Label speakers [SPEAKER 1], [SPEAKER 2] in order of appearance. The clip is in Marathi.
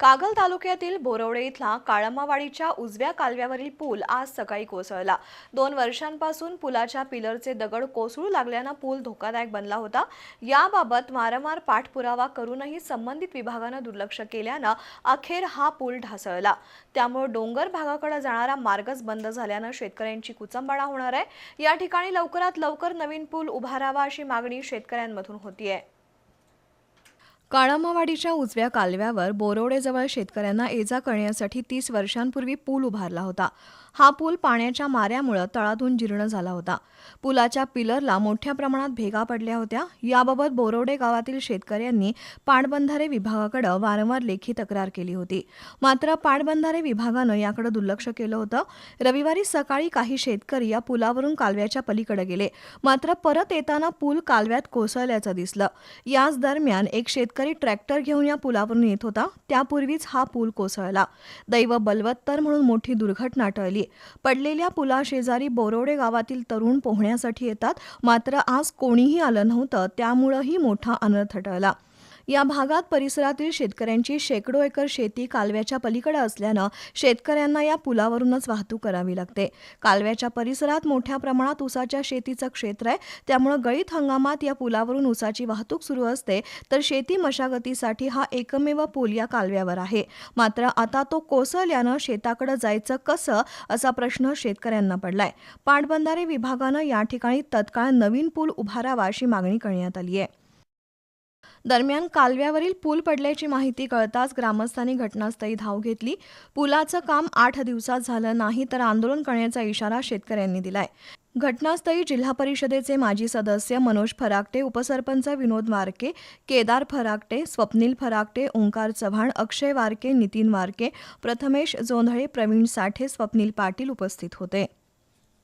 [SPEAKER 1] कागल तालुक्यातील बोरवडे इथला काळमावाडीच्या उजव्या कालव्यावरील पूल आज सकाळी कोसळला. दोन वर्षांपासून पुलाच्या पिलरचे दगड कोसळू लागल्यानं पूल धोकादायक बनला होता. याबाबत वारंवार पाठपुरावा करूनही संबंधित विभागानं दुर्लक्ष केल्यानं अखेर हा पूल ढासळला. त्यामुळे डोंगर भागाकडे जाणारा मार्गच बंद झाल्यानं शेतकऱ्यांची कुचंबडा होणार आहे. या ठिकाणी लवकरात लवकर नवीन पूल उभारावा अशी मागणी शेतकऱ्यांमधून होतीये. काळामावाडीच्या उजव्या कालव्यावर बोरवडेजवळ शेतकऱ्यांना एजा करण्यासाठी तीस वर्षांपूर्वी पूल उभारला होता. हा पूल पाण्याच्या माऱ्यामुळं तळातून जीर्ण झाला होता. पुलाच्या पिलरला मोठ्या प्रमाणात भेगा पडल्या होत्या. याबाबत बोरवडे गावातील शेतकऱ्यांनी पाटबंधारे विभागाकडे वारंवार लेखी तक्रार केली होती. मात्र पाटबंधारे विभागानं याकडे दुर्लक्ष केलं होतं. रविवारी सकाळी काही शेतकरी या पुलावरून कालव्याच्या पलीकडे गेले. मात्र परत येताना पूल कालव्यात कोसळल्याचं दिसलं. याच दरम्यान एक शेतकरी ट्रॅक्टर घेऊन या पुलावरून येत होता त्यापूर्वीच हा पूल कोसळला. दैव बलवत्तर म्हणून मोठी दुर्घटना टळली. पडलेल्या पुलाशेजारी बोरोडे गावातील तरुण पोहण्यासाठी येतात मात्र आज कोणीही आलं नव्हतं त्यामुळंही मोठा अनर्थ टळला. या भागात परिसरातील शेतकऱ्यांची शेकडो एकर शेती कालव्याच्या पलीकडे असल्यानं शेतकऱ्यांना या पुलावरूनच वाहतूक करावी लागते. कालव्याच्या परिसरात मोठ्या प्रमाणात ऊसाच्या शेतीचं क्षेत्र आहे. त्यामुळं गळीत हंगामात या पुलावरून ऊसाची वाहतूक सुरू असते तर शेती मशागतीसाठी हा एकमेव पूल या कालव्यावर आहे. मात्र आता तो कोसळल्यानं शेताकडे जायचं कसं असा प्रश्न शेतकऱ्यांना पडलाय. पाटबंधारे विभागानं या ठिकाणी तत्काळ नवीन पूल उभारावा अशी मागणी करण्यात आली आहे. दरम्यान कालव्यावरील पूल पडल्याची माहिती कळताच ग्रामस्थांनी घटनास्थळी धाव घेतली. पुलाचं काम आठ दिवसात झालं नाही तर आंदोलन करण्याचा इशारा शेतकऱ्यांनी दिलाय. घटनास्थळी जिल्हा परिषदेचे माजी सदस्य मनोज फराकटे उपसरपंच विनोद वारके केदार फराकटे स्वप्नील फराकटे ओंकार चव्हाण अक्षय वारके नितीन वारके प्रथमेश जोंधळे प्रवीण साठे स्वप्नील पाटील उपस्थित होते.